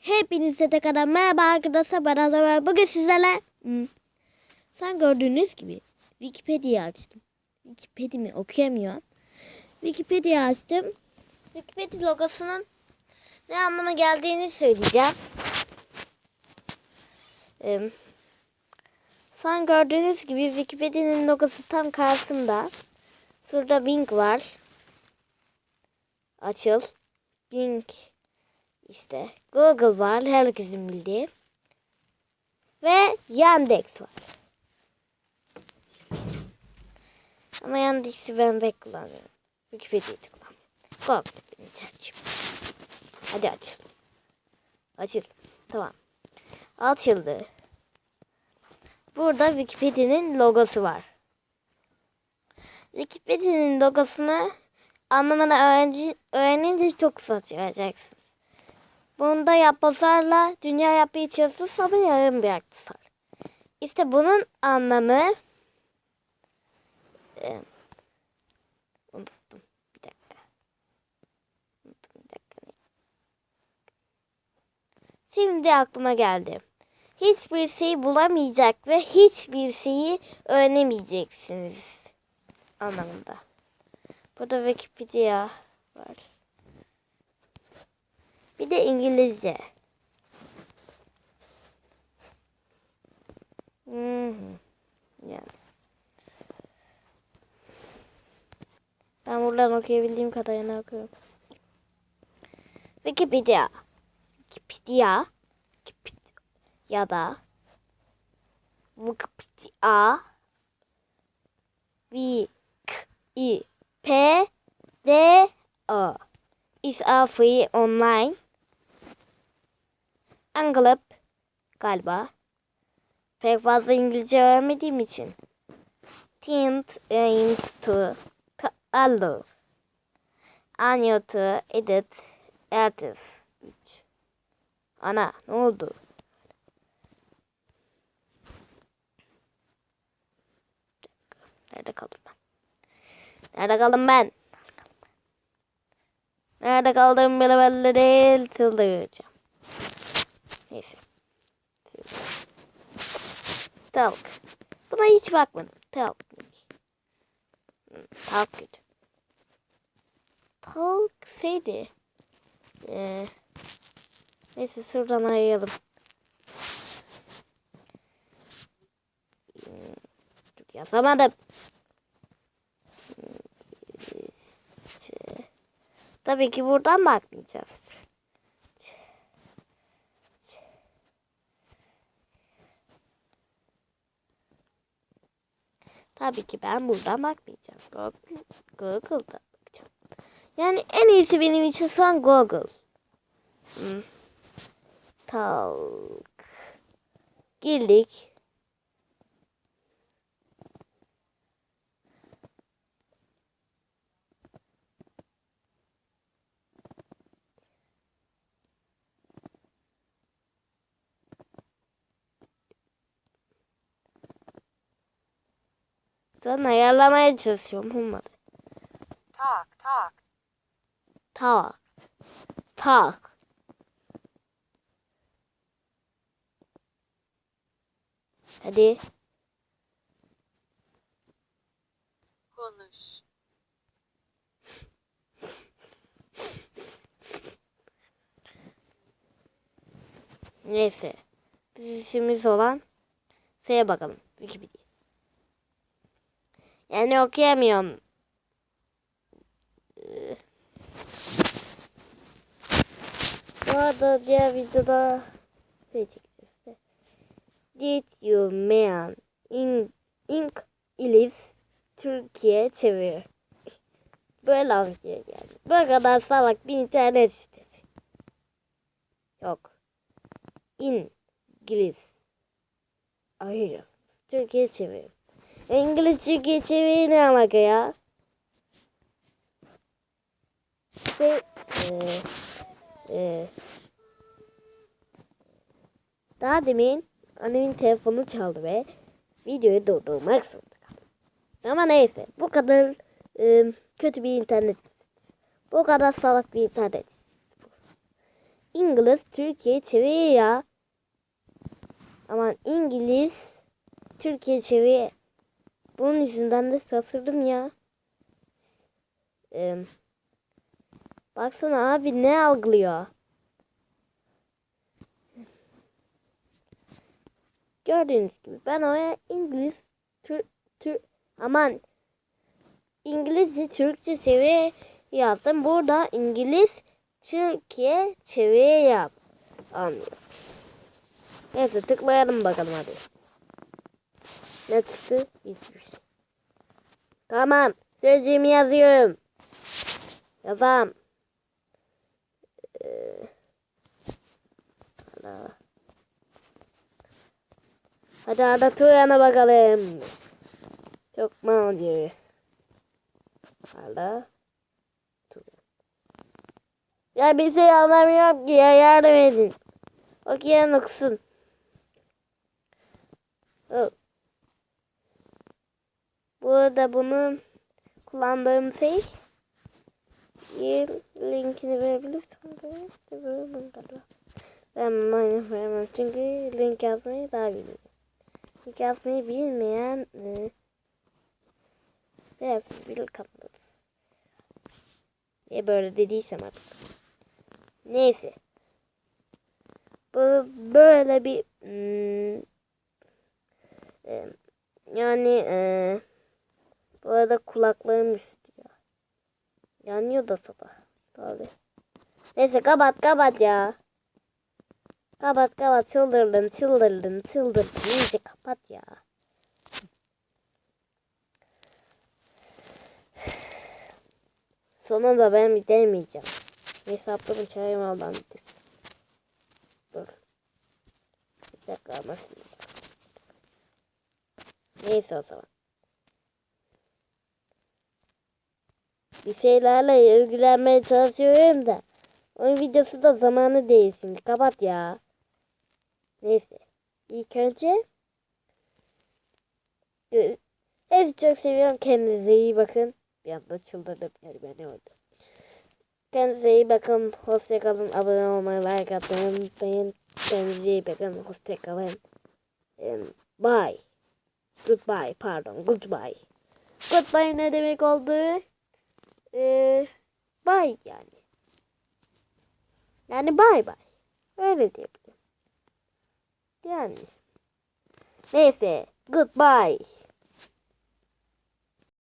Hepinize tekrardan merhaba arkadaşlar ben Azra bugün sizlerle hmm, sen gördüğünüz gibi Wikipedia açtım. Wikipedia'mı okuyamıyorum. Wikipedia açtım. Wikipedia logosunun ne anlama geldiğini söyleyeceğim. Ee, sen gördüğünüz gibi Wikipedia'nın logosu tam karşısında. Şurada Bing var. Açıl. Bing işte Google var herkesin bildiği. Ve Yandex var. Ama Yandex'i ben pek kullanmıyorum. Wikipedia'yı kullanmıyorum. Google benim tercihim. Hadi açıl. Açıl. Tamam. Açıldı. Burada Wikipedia'nın logosu var. Wikipedia'nın logosunu anlamını öğrenci, öğrenince çok şaşıracaksınız. Bunda yapbozlarla dünya yapıyı çözü sabır yarım bir aktisar. İşte bunun anlamı e, unuttum bir dakika. Unuttum bir dakika. Şimdi aklıma geldi. Hiçbir şeyi bulamayacak ve hiçbir şeyi öğrenemeyeceksiniz anlamında. Burada Wikipedia var. Bir de İngilizce. Hmm. Yani. Ben buradan okuyabildiğim kadarını okuyorum. Wikipedia. Wikipedia. Wikipedia. Ya da Wikipedia. O is a free online Anglip galiba. Pek fazla İngilizce öğrenmediğim için. Tint into allow. Anyo to edit artist. Ana ne oldu? Nerede kaldım ben? Nerede kaldım ben? Nerede kaldım bile belli değil. Çıldıracağım. Neyse. Talk. Buna hiç bakmadım. Talk. Hmm, Talk kötü. Talk şeydi. Ee, neyse şuradan arayalım. Hmm, dur, Yazamadım. İngilizce. Tabii ki buradan bakmayacağız. Tabii ki ben buradan bakmayacağım. Google, Google'da bakacağım. Yani en iyisi benim için şu an Google. Hmm. Talk. Girdik. Sen ayarlamaya çalışıyorum. Olmadı. Talk, talk. Talk. Talk. Hadi. Konuş. Neyse. Biz işimiz olan şeye bakalım. Wikipedia. Yani okuyamıyorum. Bu arada diğer videoda şey. Did you man in ink Elif Türkiye çevir. Böyle anlıyor yani. Bu kadar salak bir internet sitesi. Yok. İngiliz. Hayır. Türkiye çevir. İngiliz Türkiye çeviri ne alaka ya? Şey, eee ee, daha demin annemin telefonu çaldı ve videoyu durdurmak zorunda kaldım. Ama neyse bu kadar e, kötü bir internet. Bu kadar salak bir internet. İngiliz Türkiye çeviriyor ya. Aman İngiliz Türkiye çeviriyor. Bunun yüzünden de şaşırdım ya. Ee, baksana abi ne algılıyor? Gördüğünüz gibi ben oraya İngiliz Tür, Tür aman İngilizce Türkçe çeviri yazdım. Burada İngiliz Türkiye çeviri yap. Anlıyor. Neyse tıklayalım bakalım hadi. Ne çıktı? Hiçbir şey. Tamam. Sözcüğümü yazıyorum. Yazam. Ee. Hadi Arda Turan'a bakalım. Çok mal diyor. Arda Turan. Ya bir şey anlamıyorum ki ya yardım edin. Okuyan okusun. Oh. Bu arada bunu kullandığım şey linkini verebilirsem veririm galiba. Ben veremem çünkü link yazmayı daha biliyorum. Link yazmayı bilmeyen e, biraz bilir kalırız. Niye böyle dediysem artık. Neyse. Bu böyle bir hmm, e, yani e, bu arada kulaklarım üşütüyor. Yanıyor da sabah. Tabii. Neyse kapat kapat ya. Kapat kapat çıldırdın çıldırdın çıldırdın. İyice kapat ya. Sonunda ben bitirmeyeceğim. Hesaplarım çayım aldan bitir. Dur. Bir dakika şimdi. Neyse o zaman. Bir şeylerle ilgilenmeye çalışıyorum da. Onun videosu da zamanı değil şimdi. Kapat ya. Neyse. İlk önce Hepsi çok seviyorum. Kendinize iyi bakın. Bir anda çıldırdım. Ben ne oldu? Kendinize iyi bakın. Hoşçakalın. Abone olmayı, like atmayı unutmayın. Kendinize iyi bakın. Hoşçakalın. Um, bye. Goodbye. Pardon. Goodbye. Goodbye ne demek oldu? Ee, bye yani. Yani bye bye. Öyle diyebilirim. Yani. Neyse. Goodbye.